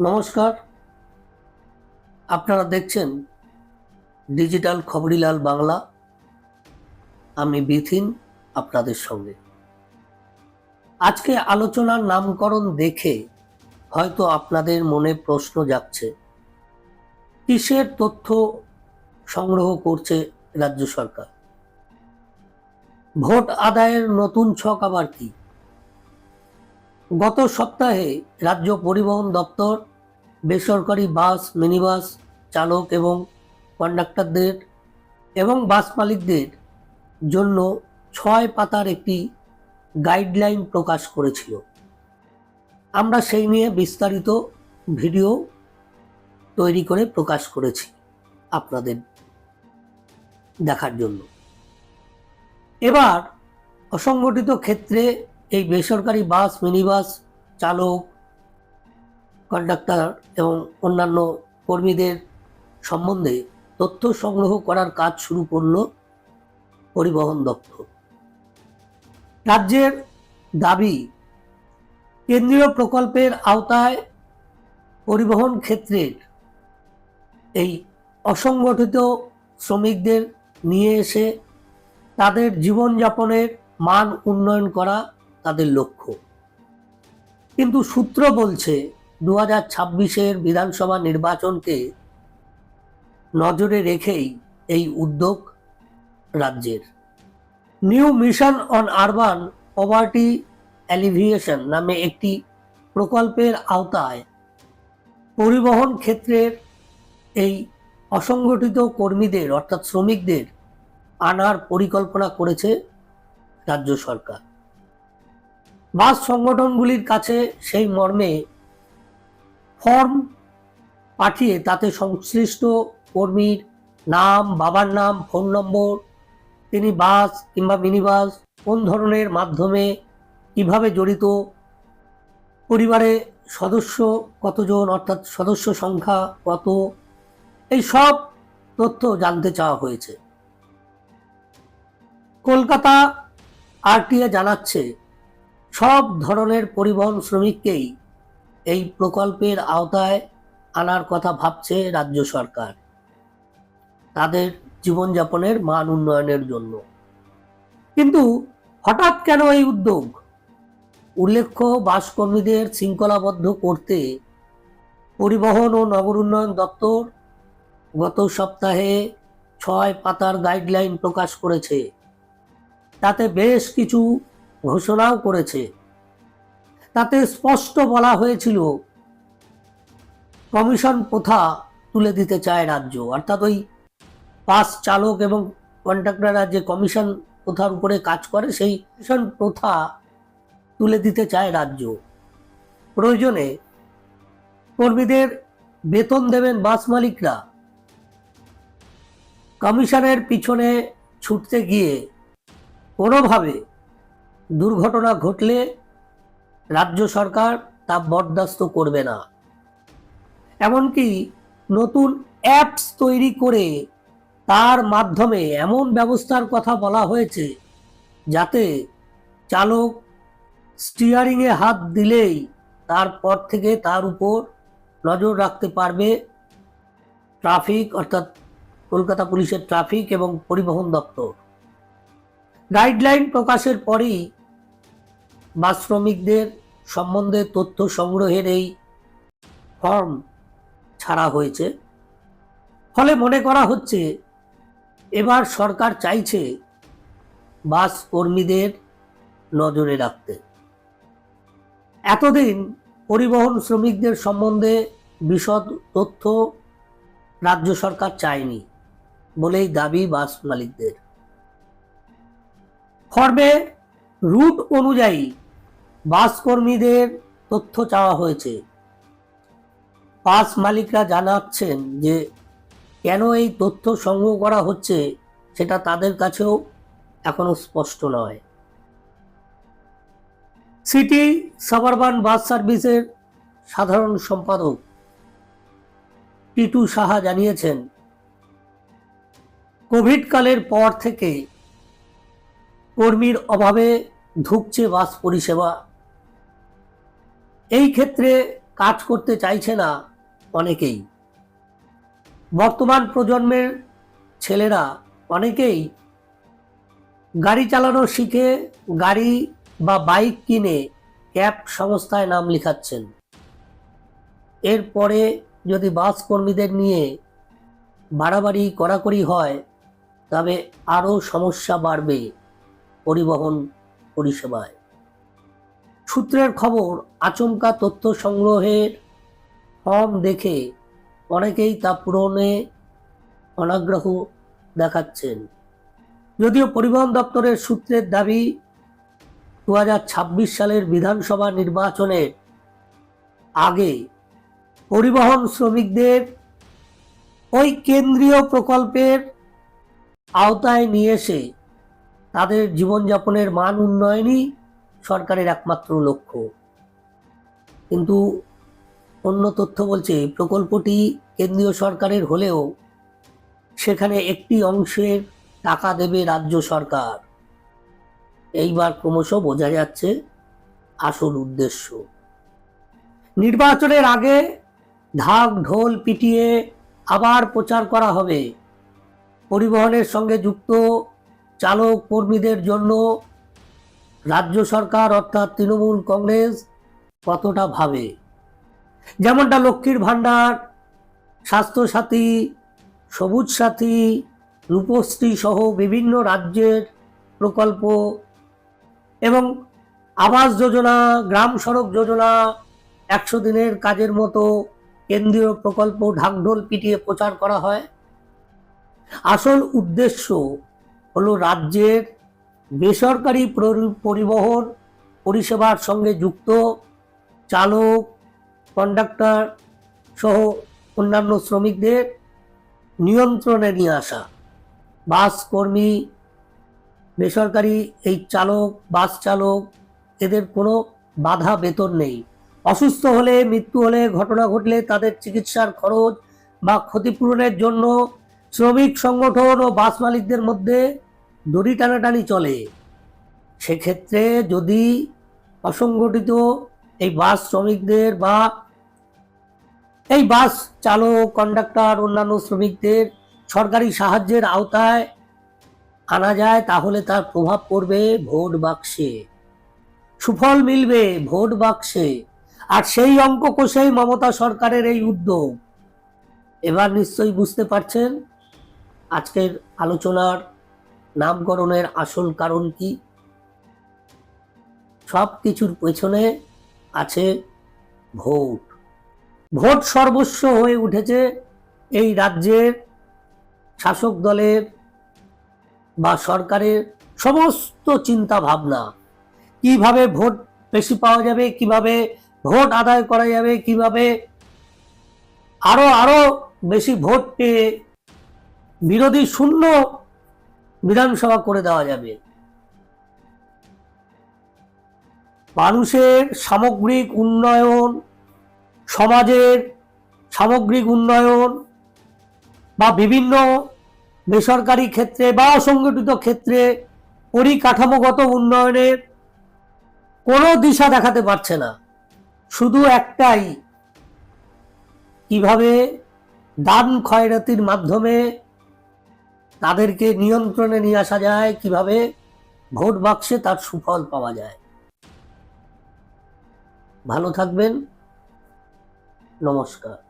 নমস্কার। আপনারা দেখছেন ডিজিটাল খবরিলাল বাংলা। আমি বিথিন আপনাদের সঙ্গে। আজকে আলোচনার নামকরণ দেখে হয়তো আপনাদের মনে প্রশ্ন যাচ্ছে কিসের তথ্য সংগ্রহ করছে রাজ্য সরকার? ভোট আদায়ের নতুন ছক আবার কি? গত সপ্তাহে রাজ্য পরিবহন দপ্তর বেসরকারি বাস, মিনিবাস চালক এবং কন্ডাক্টরদের এবং বাস মালিকদের জন্য ছয় পাতার একটি গাইডলাইন প্রকাশ করেছিল। আমরা সেই নিয়ে বিস্তারিত ভিডিও তৈরি করে প্রকাশ করেছি আপনাদের দেখার জন্য। এবার অসংগঠিত ক্ষেত্রে এই বেসরকারি বাস, মিনিবাস চালক কন্ডাক্টর এবং অন্যান্য কর্মীদের সম্বন্ধে তথ্য সংগ্রহ করার কাজ শুরু করল পরিবহন দপ্তর। রাজ্যের দাবি, কেন্দ্রীয় প্রকল্পের আওতায় পরিবহন ক্ষেত্রের এই অসংগঠিত শ্রমিকদের নিয়ে এসে তাদের জীবনযাপনের মান উন্নয়ন করা তাদের লক্ষ্য। কিন্তু সূত্র বলছে দু হাজার ছাব্বিশের বিধানসভা নির্বাচনকে নজরে রেখেই এই উদ্যোগ রাজ্যের। New mission on urban poverty alleviation নামে একটি প্রকল্পের আওতায় পরিবহন ক্ষেত্রের এই অসংগঠিত কর্মীদের, অর্থাৎ শ্রমিকদের, আনার পরিকল্পনা করেছে রাজ্য সরকার। বাস সংগঠনগুলির কাছে সেই মর্মে ফর্ম পাঠিয়ে তাতে সংশ্লিষ্ট কর্মীর নাম, বাবার নাম, ফোন নম্বর, তিনি বাস কিংবা মিনি বাস কোন ধরনের মাধ্যমে, কীভাবে জড়িত, পরিবারে সদস্য কতজন, অর্থাৎ সদস্য সংখ্যা কত, এই সব তথ্য জানতে চাওয়া হয়েছে। কলকাতা আরটিএ জানাচ্ছে, সব ধরনের পরিবহন শ্রমিককেই এই প্রকল্পের আওতায় আনার কথা ভাবছে রাজ্য সরকার। তাদের জীবনযাপনের মান উন্নয়নের জন্য। কিন্তু হঠাৎ কেন এই উদ্যোগ? উল্লেখ্য, বাসকর্মীদের শৃঙ্খলাবদ্ধ করতে পরিবহন ও নগর উন্নয়ন দপ্তর গত সপ্তাহে ছয় পাতার গাইডলাইন প্রকাশ করেছে। তাতে বেশ কিছু ঘোষণাও করেছে। তাতে স্পষ্ট বলা হয়েছিল, কমিশন প্রথা তুলে দিতে চায় রাজ্য। অর্থাৎ ওই বাস চালক এবং কন্ট্রাক্টররা যে কমিশন প্রথার উপরে কাজ করে, সেই কমিশন প্রথা তুলে দিতে চায় রাজ্য। প্রয়োজনে কর্মীদের বেতন দেবেন বাস মালিকরা। কমিশনের পিছনে ছুটতে গিয়ে কোনোভাবে দুর্ঘটনা ঘটলে রাজ্য সরকার তা বরদাস্ত করবে না। এমনকি নতুন অ্যাপস তৈরি করে তার মাধ্যমে এমন ব্যবস্থার কথা বলা হয়েছে, যাতে চালক স্টিয়ারিংয়ে হাত দিলেই তারপর থেকে তার উপর নজর রাখতে পারবে ট্রাফিক, অর্থাৎ কলকাতা পুলিশের ট্রাফিক এবং পরিবহন দপ্তর। গাইডলাইন প্রকাশের পরেই বাস শ্রমিকদের সম্বন্ধে তথ্য সংগ্রহের এই ফর্ম ছাড়া হয়েছে। ফলে মনে করা হচ্ছে, এবার সরকার চাইছে বাস কর্মীদের নজরে রাখতে। এতদিন পরিবহন শ্রমিকদের সম্বন্ধে বিশদ তথ্য রাজ্য সরকার চায়নি বলেই দাবি বাস মালিকদের। ফর্মে রুট অনুযায়ী বাসকর্মীদের তথ্য চাওয়া হয়েছে। বাস মালিকরা জানাচ্ছেন যে, কেন এই তথ্য সংগ্রহ করা হচ্ছে সেটা তাদের কাছেও এখনও স্পষ্ট নয়। সিটি সাবারবান বাস সার্ভিসের সাধারণ সম্পাদক টিটু সাহা জানিয়েছেন, কোভিড কালের পর থেকে কর্মীর অভাবে ধুকছে বাস পরিষেবা। এই ক্ষেত্রে কাজ করতে চাইছে না অনেকেই। বর্তমান প্রজন্মের ছেলেরা অনেকেই গাড়ি চালানো শিখে গাড়ি বা বাইক কিনে ক্যাব সংস্থায় নাম লিখাচ্ছেন। এরপরে যদি বাস কর্মীদের নিয়ে বাড়াবাড়ি, কড়াকড়ি হয়, তবে আরও সমস্যা বাড়বে। পরিবহন পরিষেবায়। সূত্রের খবর, আচমকা তথ্য সংগ্রহের ফর্ম দেখে অনেকেই তা পূরণে অনাগ্রহ দেখাচ্ছেন। যদিও পরিবহন দপ্তরের সূত্রের দাবি, দু হাজার ছাব্বিশ সালের বিধানসভা নির্বাচনের আগে পরিবহন শ্রমিকদের ওই কেন্দ্রীয় প্রকল্পের আওতায় নিয়ে এসে তাদের জীবনযাপনের মান উন্নয়নই সরকারের একমাত্র লক্ষ্য। কিন্তু অন্য তথ্য বলছে, প্রকল্পটি কেন্দ্রীয় সরকারের হলেও সেখানে একটি অংশের টাকা দেবে রাজ্য সরকার। এইবার ক্রমশ বোঝা যাচ্ছে আসল উদ্দেশ্য। নির্বাচনের আগে ঢাক ঢোল পিটিয়ে আবার প্রচার করা হবে। পরিবহনের সঙ্গে যুক্ত চালক কর্মীদের জন্য রাজ্য সরকার অর্থাৎ তৃণমূল কংগ্রেস কতটা ভাবে? যেমনটা লক্ষ্মীর ভাণ্ডার, স্বাস্থ্যসাথী সবুজ সাথী রূপশ্রী সহ বিভিন্ন রাজ্যের প্রকল্প এবং আবাস যোজনা, গ্রাম সড়ক যোজনা, একশো দিনের কাজের মতো কেন্দ্রীয় প্রকল্প ঢাকঢোল পিটিয়ে প্রচার করা হয়। আসল উদ্দেশ্য হলো রাজ্যের বেসরকারি পরিবহন পরিষেবার সঙ্গে যুক্ত চালক কন্ডাক্টর সহ অন্যান্য শ্রমিকদের নিয়ন্ত্রণে নিয়ে আসা। বাস কর্মী, বেসরকারি এই চালক, বাস চালক, এদের কোনো বাধা বেতন নেই। অসুস্থ হলে, মৃত্যু হলে ঘটনা ঘটলে তাদের চিকিৎসার খরচ বা ক্ষতিপূরণের জন্য শ্রমিক সংগঠন ও বাস মালিকদের মধ্যে দড়ি টানাটানি চলে। সেক্ষেত্রে যদি অসংগঠিত এই বাস শ্রমিকদের বা এই বাস চালক কন্ডাক্টর অন্যান্য শ্রমিকদের সরকারি সাহায্যের আওতায় আনা যায়, তাহলে তার প্রভাব পড়বে ভোট বাক্সে। সুফল মিলবে ভোট বাক্সে। আর সেই অঙ্ক কোষেই মমতা সরকারের এই উদ্যোগ। এবার নিশ্চয়ই বুঝতে পারছেন আজকের আলোচনার নামকরণের আসল কারণ কি? সব কিছুর পেছনে আছে ভোট। ভোট সর্বস্ব হয়ে উঠেছে এই রাজ্যের শাসক দলের বা সরকারের সমস্ত চিন্তা ভাবনা কীভাবে ভোট বেশি পাওয়া যাবে, কীভাবে ভোট আদায় করা যাবে, কীভাবে আরও আরও বেশি ভোট পেয়ে বিরোধী শূন্য বিধানসভা করে দেওয়া যাবে। মানুষের সামগ্রিক উন্নয়ন, সমাজের সামগ্রিক উন্নয়ন বা বিভিন্ন বেসরকারি ক্ষেত্রে বা অসংগঠিত ক্ষেত্রে পরিকাঠামোগত উন্নয়নের কোনো দিশা দেখাতে পারছে না। শুধু একটাই, কীভাবে দান খয়রাতির মাধ্যমে তাদেরকে নিয়ন্ত্রণে নিয়ে আসা যায়, কীভাবে? ভোট বাক্সে তার সুফল পাওয়া যায়। ভালো থাকবেন। নমস্কার।